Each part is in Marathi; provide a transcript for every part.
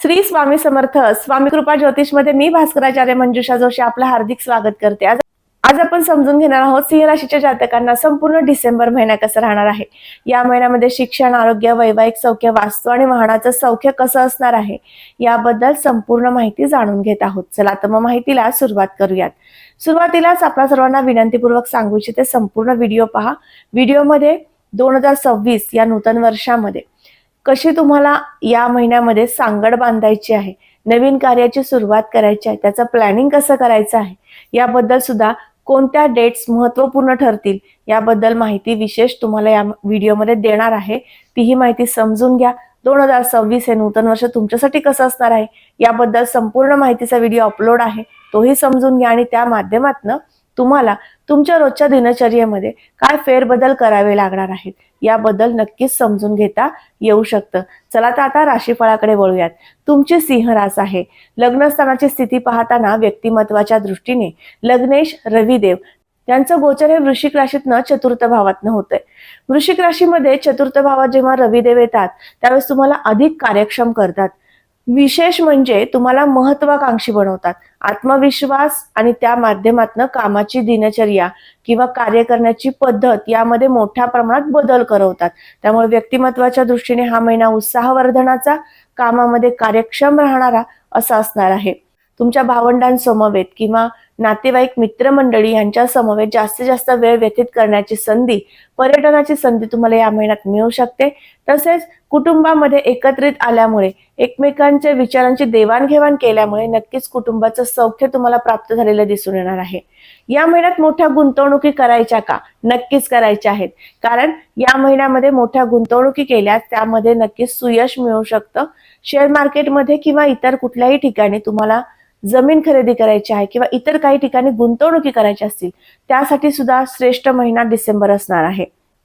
श्री स्वामी समर्थ स्वामी कृपा ज्योतिषमध्ये मी भास्कराचार्य मंजुषा जोशी आपलं हार्दिक स्वागत करते. आज आज आपण समजून घेणार आहोत सिंह राशीच्या जातकांना संपूर्ण डिसेंबर महिना कसं राहणार आहे? या महिन्यामध्ये शिक्षण आरोग्य वैवाहिक सौख्य वास्तू आणि वाहनाचं सौख्य कसं असणार आहे? याबद्दल संपूर्ण माहिती जाणून घेत आहोत. चला तर मग माहितीला सुरुवात करूयात. सुरुवातीलाच आपल्या सर्वांना विनंतीपूर्वक सांगू इच्छिते संपूर्ण व्हिडिओ पहा. व्हिडिओमध्ये दोन हजार सव्वीस या नूतन वर्षामध्ये कशी तुम्हाला या महिन्यामध्ये सांगड बांधायची आहे? नवीन कार्याची सुरुवात करायची आहे. त्याचं प्लॅनिंग कसं करायचं आहे? याबद्दल सुद्धा कोणत्या डेट्स महत्त्वपूर्ण ठरतील? याबद्दल माहिती विशेष तुम्हाला या व्हिडिओमध्ये देणार आहे. तीही माहिती समजून घ्या. दोन हजार सव्वीस हे नूतन वर्ष तुमच्यासाठी कसं असणार आहे? याबद्दल संपूर्ण माहितीचा व्हिडिओ अपलोड आहे. तोही समजून घ्या आणि त्या माध्यमातनं तुम्हाला तुमच्या रोजच्या दिनचर्येमध्ये काय फेरबदल करावे लागणार आहेत याबद्दल नक्कीच समजून घेता येऊ शकतं. चला तर आता राशीफळाकडे वळूयात. तुमची सिंह रास आहे. लग्नस्थानाची स्थिती पाहताना व्यक्तिमत्वाच्या दृष्टीने लग्नेश रविदेव यांचं गोचर हे वृश्चिक राशीतनं चतुर्थ भावातनं होतंय. वृश्चिक राशीमध्ये चतुर्थ भावात जेव्हा रविदेव येतात त्यावेळेस तुम्हाला अधिक कार्यक्षम करतात. विशेष म्हणजे तुम्हाला महत्वाकांक्षी बनवतात. आत्मविश्वास आणि त्या माध्यमातनं कामाची दिनचर्या किंवा कार्य करण्याची पद्धत यामध्ये मोठ्या प्रमाणात बदल करवतात. त्यामुळे व्यक्तिमत्वाच्या दृष्टीने हा महिना उत्साहवर्धनाचा कामामध्ये कार्यक्षम राहणारा असा असणार आहे. तुमच्या भावंडांसमवेत किंवा नातेवाईक मित्रमंडळी यांच्या समवेत जास्तीत जास्त वेळ व्यतीत करण्याची संधी पर्यटनाची संधी तुम्हाला या महिन्यात मिळू शकते. तसेच कुटुंबामध्ये एकत्रित आल्यामुळे एकमेकांच्या विचारांची देवाणघेवाण केल्यामुळे नक्कीच कुटुंबाचं सौख्य तुम्हाला प्राप्त झालेलं दिसून येणार आहे. या महिन्यात मोठ्या गुंतवणुकी करायच्या का? नक्कीच करायच्या आहेत. कारण या महिन्यामध्ये मोठ्या गुंतवणुकी केल्यास त्यामध्ये नक्कीच सुयश मिळू शकतं. शेअर मार्केटमध्ये किंवा इतर कुठल्याही ठिकाणी तुम्हाला जमीन खरेदी करायची आहे किंवा इतर काही ठिकाणी गुंतवणुकी करायच्या असतील त्यासाठी सुद्धा श्रेष्ठ महिना डिसेंबर असणार आहे.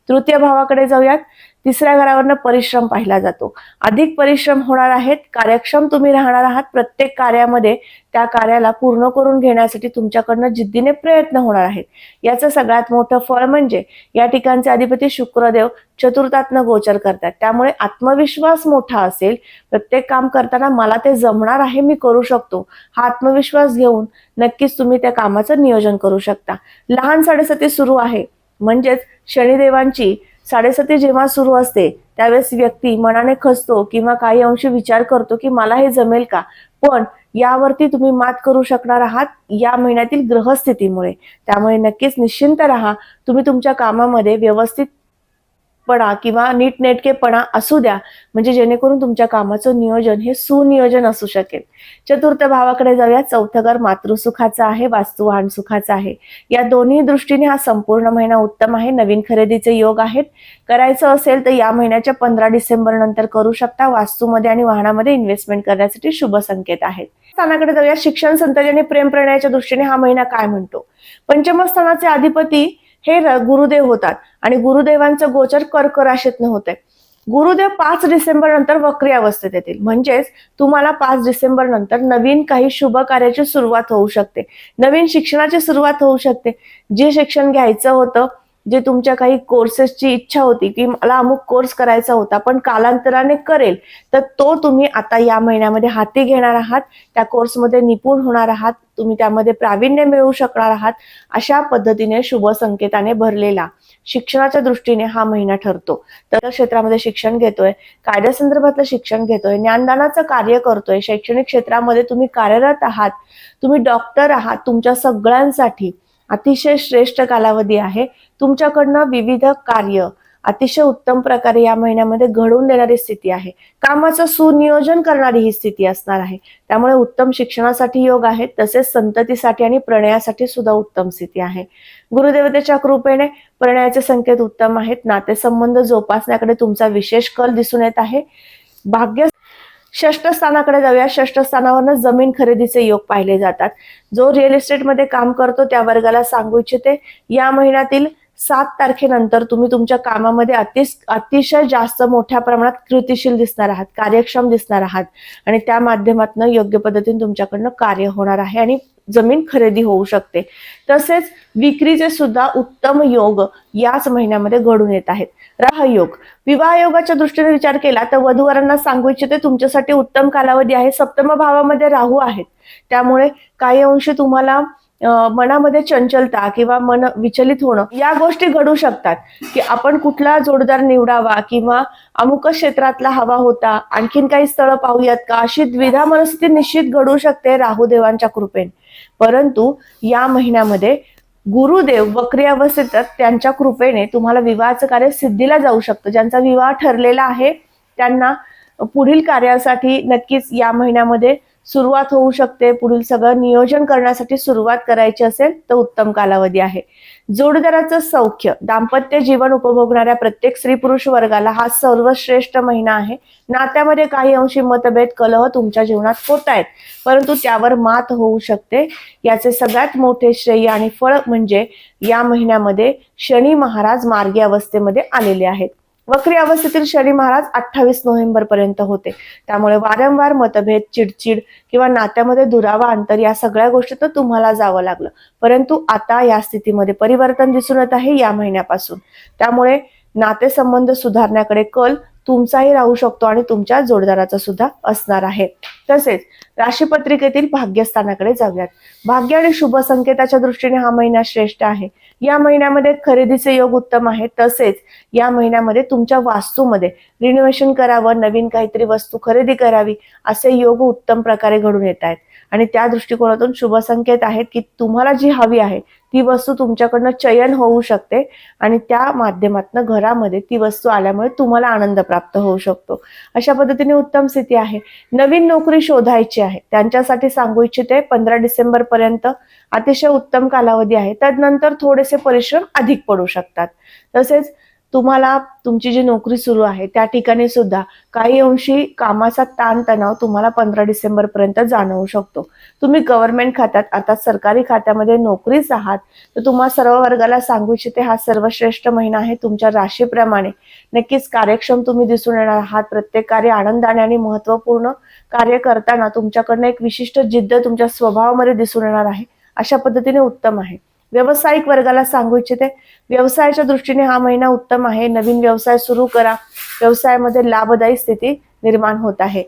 तृतीय भावाकडे जाऊयात. तिसऱ्या घरावरनं परिश्रम पाहिला जातो. अधिक परिश्रम होणार आहेत. कार्यक्षम तुम्ही राहणार आहात. प्रत्येक कार्यामध्ये त्या कार्याला पूर्ण करून घेण्यासाठी तुमच्याकडनं जिद्दीने प्रयत्न होणार आहेत. याचं सगळ्यात मोठं फळ म्हणजे या ठिकाणचे अधिपती शुक्रदेव चतुर्थातनं गोचर करतात. त्यामुळे आत्मविश्वास मोठा असेल. प्रत्येक काम करताना मला ते जमणार आहे मी करू शकतो. हा आत्मविश्वास घेऊन नक्कीच तुम्ही त्या कामाचं नियोजन करू शकता. लहान साडेसती सुरू आहे. म्हणजेच शनिदेवांची साडेसती जेव्हा सुरू असते त्यावेळेस व्यक्ती मनाने खचतो किंवा काही अंशी विचार करतो की मला हे जमेल का? पण यावरती तुम्ही मात करू शकणार आहात या महिन्यातील ग्रहस्थितीमुळे. त्यामुळे नक्कीच निश्चिंत राहा. तुम्ही तुमच्या कामामध्ये व्यवस्थित पणा किंवा नीटनेटकेपणा असू द्या म्हणजे जेणेकरून तुमच्या कामाचं नियोजन हे सुनियोजन असू शकेल. चतुर्थ भावाकडे जाऊया चौथं घर मातृसुखाचं आहे वास्तुवाहन सुखाचं आहे. या दोन्ही दृष्टीने हा संपूर्ण महिना उत्तम आहे नवीन खरेदीचे योग आहेत. करायचं असेल तर या महिन्याच्या पंधरा डिसेंबर नंतर करू शकता वास्तूमध्ये आणि वाहनामध्ये इन्व्हेस्टमेंट करण्यासाठी शुभ संकेत आहेत. स्थानाकडे जाऊया शिक्षण संतती आणि प्रेम प्रणयाच्या दृष्टीने हा महिना काय म्हणतो? पंचमस्थानाचे अधिपती हे गुरुदेव होतात. आणि गुरुदेवांचं गोचर कर्क राशीतनं होत आहे गुरुदेव पाच डिसेंबर नंतर वक्री अवस्थेत येतील. म्हणजेच तुम्हाला पाच डिसेंबर नंतर नवीन काही शुभ कार्याची सुरुवात होऊ शकते. नवीन शिक्षणाची सुरुवात होऊ शकते. जे शिक्षण घ्यायचं होतं जे तुमच्या काही कोर्सेसची इच्छा होती की मला अमुक कोर्स करायचा होता पण कालांतराने करेल तर तो तुम्ही आता या महिन्यामध्ये हाती घेणार आहात त्या कोर्समध्ये निपुण होणार आहात तुम्ही त्यामध्ये प्रावीण्य मिळवू शकणार आहात अशा पद्धतीने शुभ संकेताने भरलेला शिक्षणाच्या दृष्टीने हा महिना ठरतो. तर क्षेत्रामध्ये शिक्षण घेतोय कायद्यासंदर्भातलं शिक्षण घेतोय ज्ञानदानाचं कार्य करतोय शैक्षणिक क्षेत्रामध्ये तुम्ही कार्यरत आहात तुम्ही डॉक्टर आहात तुमच्या सगळ्यांसाठी अतिशय श्रेष्ठ कालावधी आहे. तुमच्याकडनं विविध कार्य अतिशय उत्तम प्रकारे या महिन्यामध्ये घडवून देणारी स्थिती आहे. कामाचं सुनियोजन करणारी ही स्थिती असणार आहे. त्यामुळे उत्तम शिक्षणासाठी योग आहे तसेच संततीसाठी आणि प्रणयासाठी सुद्धा उत्तम स्थिती आहे. गुरुदेवतेच्या कृपेने प्रणयाचे संकेत उत्तम आहेत. नातेसंबंध जोपासण्याकडे तुमचा विशेष कल दिसून येत आहे. भाग्य षष्ठ स्थानाकडे जाऊया. षष्ठ स्थानावरनं जमीन खरेदीचे योग पाहिले जातात. जो रिअल इस्टेटमध्ये काम करतो त्या वर्गाला सांगू इच्छिते. या महिन्यातील सात तारखेनंतर तुम्ही तुमच्या कामामध्ये अतिशय जास्त मोठ्या प्रमाणात कृतिशील दिसणार आहात कार्यक्षम दिसणार आहात आणि त्या माध्यमातून योग्य पद्धतीने तुमच्याकडनं कार्य होणार आहे आणि जमीन खरेदी होऊ शकते. तसेच विक्रीचे सुद्धा उत्तम योग याच महिन्यामध्ये घडून येत आहेत. राहयोग विवाह योगाच्या दृष्टीने विचार केला तर वधूवरांना सांगू इच्छिते तुमच्यासाठी उत्तम कालावधी आहे सप्तम भावामध्ये राहू आहेत. त्यामुळे काही अंशी तुम्हाला मनामध्ये चंचलता किंवा मन विचलित होणं या गोष्टी घडू शकतात. की आपण कुठला जोडदार निवडावा किंवा अमुक क्षेत्रातला हवा होता आणखीन काही स्थळं पाहूयात का? अशी द्विधा मनस्थिती निश्चित घडू शकते राहुदेवांच्या कृपेने. परंतु या महिन्यामध्ये गुरुदेव वक्री अवस्थेत त्यांच्या कृपेने तुम्हाला विवाहाचं कार्य सिद्धीला जाऊ शकतं. ज्यांचा विवाह ठरलेला आहे त्यांना पुढील कार्यासाठी नक्कीच या महिन्यामध्ये सुरुवात होऊ शकते. पुढील सगळं नियोजन करण्यासाठी सुरुवात करायची असेल तर उत्तम कालावधी आहे. जोडदाराचं सौख्य दाम्पत्य जीवन उपभोगणाऱ्या प्रत्येक स्त्री पुरुष वर्गाला हा सर्वश्रेष्ठ महिना आहे. नात्यामध्ये काही अंशी मतभेद कलह तुमच्या जीवनात होत आहेत परंतु त्यावर मात होऊ शकते. याचे सगळ्यात मोठे श्रेय आणि फळ म्हणजे या महिन्यामध्ये शनी महाराज मार्गी अवस्थेमध्ये आलेले आहेत. वक्री अवस्थेतील शनी महाराज अठ्ठावीस नोव्हेंबर पर्यंत होते. त्यामुळे वारंवार मतभेद चिडचिड किंवा नात्यामध्ये दुरावा अंतर या सगळ्या गोष्टीतून तुम्हाला जावं लागलं. परंतु आता या स्थितीमध्ये परिवर्तन दिसून येत आहे या महिन्यापासून. त्यामुळे नातेसंबंध सुधारण्याकडे कल तुमचाही राहू शकतो आणि तुमच्या जोडदाराचा सुद्धा असणार आहे. तसेच राशीपत्रिकेतील भाग्यस्थानाकडे जाऊयात. भाग्य आणि शुभ संकेताच्या दृष्टीने हा महिना श्रेष्ठ आहे. या महिन्यामध्ये खरेदीचे योग उत्तम आहे. तसेच या महिन्यामध्ये तुमच्या वास्तूमध्ये रिनोव्हेशन करावं नवीन काहीतरी वस्तू खरेदी करावी असे योग उत्तम प्रकारे घडून येत आहेत. आणि त्या दृष्टिकोनातून शुभ संकेत आहेत की तुम्हाला जी हवी आहे ती वस्तू तुमच्याकडनं चयन होऊ शकते आणि त्या माध्यमातून घरामध्ये ती वस्तू आल्यामुळे तुम्हाला आनंद प्राप्त होऊ शकतो. अशा पद्धतीने उत्तम स्थिती आहे. नवीन नोकरी शोधायची आहे. त्यांच्यासाठी सांगू इच्छिते पंधरा डिसेंबर पर्यंत अतिशय उत्तम कालावधी आहे. त्यानंतर थोडेसे परिश्रम अधिक पडू शकतात. तसेच तुम्हाला तुमची जी नोकरी सुरू आहे त्या ठिकाणी सुद्धा काही अंशी कामाचा ताणतणाव तुम्हाला पंधरा डिसेंबर पर्यंत जाणवू शकतो. तुम्ही गव्हर्नमेंट खात्यात अर्थात सरकारी खात्यामध्ये नोकरीच आहात तर तुम्हाला सर्व वर्गाला सांगू इच्छिते हा सर्वश्रेष्ठ महिना आहे तुमच्या राशीप्रमाणे. नक्कीच कार्यक्षम तुम्ही दिसून येणार आहात प्रत्येक कार्य आनंदाने आणि महत्त्वपूर्ण कार्य करताना तुमच्याकडनं एक विशिष्ट जिद्द तुमच्या स्वभावामध्ये दिसून येणार आहे. अशा पद्धतीने उत्तम आहे. व्यावसायिक वर्गाला सांगू इच्छिते. व्यवसायाच्या दृष्टीने हा महिना उत्तम आहे. नवीन व्यवसाय सुरू करा. व्यवसायामध्ये लाभदायी स्थिती निर्माण होत आहे.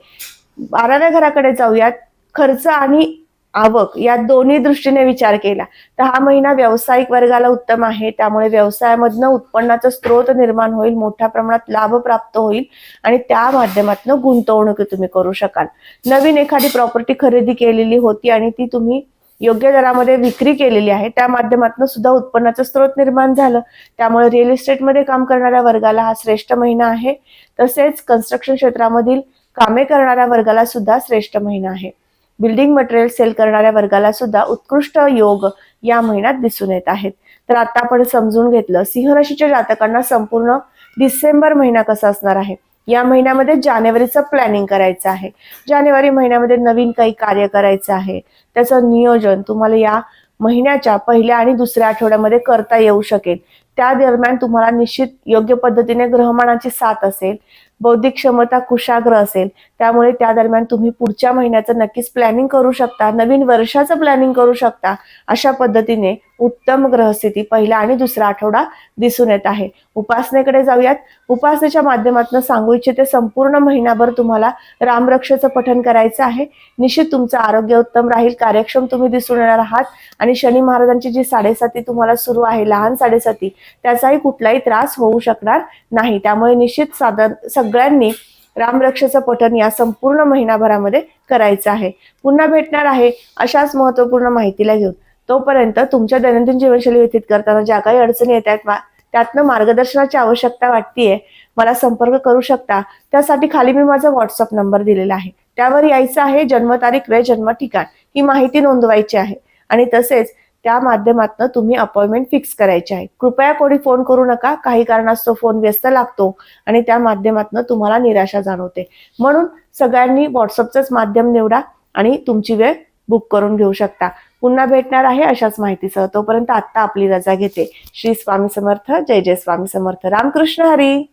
बाराव्या घराकडे जाऊयात. खर्च आणि आवक या दोन्ही दृष्टीने विचार केला. तर हा महिना व्यावसायिक वर्गाला उत्तम आहे. त्यामुळे व्यवसायामधनं उत्पन्नाचा स्रोत निर्माण होईल. मोठ्या प्रमाणात लाभ प्राप्त होईल. आणि त्या माध्यमातून गुंतवणूक तुम्ही करू शकाल. नवीन एखादी प्रॉपर्टी खरेदी केलेली होती आणि ती तुम्ही योग्य दरामध्ये विक्री केलेली आहे. त्या माध्यमातून सुद्धा उत्पन्नाचं स्रोत निर्माण झालं. त्यामुळे रिअल इस्टेटमध्ये काम करणाऱ्या वर्गाला हा श्रेष्ठ महिना आहे. तसेच कन्स्ट्रक्शन क्षेत्रामधील कामे करणाऱ्या वर्गाला सुद्धा श्रेष्ठ महिना आहे. बिल्डिंग मटेरियल सेल करणाऱ्या वर्गाला सुद्धा उत्कृष्ट योग या महिन्यात दिसून येत आहेत. तर आता आपण समजून घेतलं सिंह राशीच्या जातकांना संपूर्ण डिसेंबर महिना कसा असणार आहे? या महिन्यामध्ये जानेवारीचं प्लॅनिंग करायचं आहे. जानेवारी महिन्यामध्ये नवीन काही कार्य करायचं आहे. त्याचं नियोजन तुम्हाला या महिन्याच्या पहिल्या आणि दुसऱ्या आठवड्यामध्ये करता येऊ शकेल. त्या दरम्यान तुम्हाला निश्चित योग्य पद्धतीने ग्रहमानाची साथ असेल. बौद्धिक क्षमता कुशाग्र असेल त्यामुळे त्या दरम्यान तुम्ही पुढच्या महिन्याचं नक्कीच प्लॅनिंग करू शकता नवीन वर्षाचं प्लॅनिंग करू शकता अशा पद्धतीने उत्तम ग्रहस्थिती पहिला आणि दुसरा आठवडा दिसून येत आहे. उपासनेकडे जाऊयात. उपासनेच्या माध्यमातून सांगू इच्छिते संपूर्ण महिनाभर तुम्हाला रामरक्षेचं पठण करायचं आहे. निश्चित तुमचं आरोग्य उत्तम राहील कार्यक्षम तुम्ही दिसून येणार आहात. आणि शनी महाराजांची जी साडेसाती तुम्हाला सुरू आहे लहान साडेसाती त्याचाही कुठलाही त्रास होऊ शकणार नाही. त्यामुळे निश्चित साधन सगळ्यांनी रामरक्षेचं पठण या संपूर्ण महिनाभरामध्ये करायचं आहे. पुन्हा भेटणार आहे अशाच महत्त्वपूर्ण माहितीला घेऊन. तोपर्यंत तुमच्या दैनंदिन जीवनशैली व्यतीत करताना ज्या काही अडचणी येत आहेत मा- त्यातनं मार्गदर्शनाची आवश्यकता वाटतीये मला संपर्क करू शकता. त्यासाठी खाली मी माझा व्हॉट्सअप नंबर दिलेला आहे. त्यावर यायचं आहे जन्मतारीख वेळ जन्म ठिकाण ही माहिती नोंदवायची आहे. आणि तसेच त्या माध्यमातून तुम्ही अपॉइंटमेंट फिक्स करायची आहे. कृपया कोणी फोन करू नका काही कारणास्तव फोन व्यस्त लागतो आणि त्या माध्यमातून तुम्हाला निराशा जाणवते. म्हणून सगळ्यांनी व्हॉट्सअपचंच माध्यम निवडा आणि तुमची वेळ बुक करून घेऊ शकता. पुन्हा भेटणार आहे अशाच माहितीसह. तोपर्यंत आत्ता आपली रजा घेते. श्री स्वामी समर्थ जय जय स्वामी समर्थ. रामकृष्ण हरी!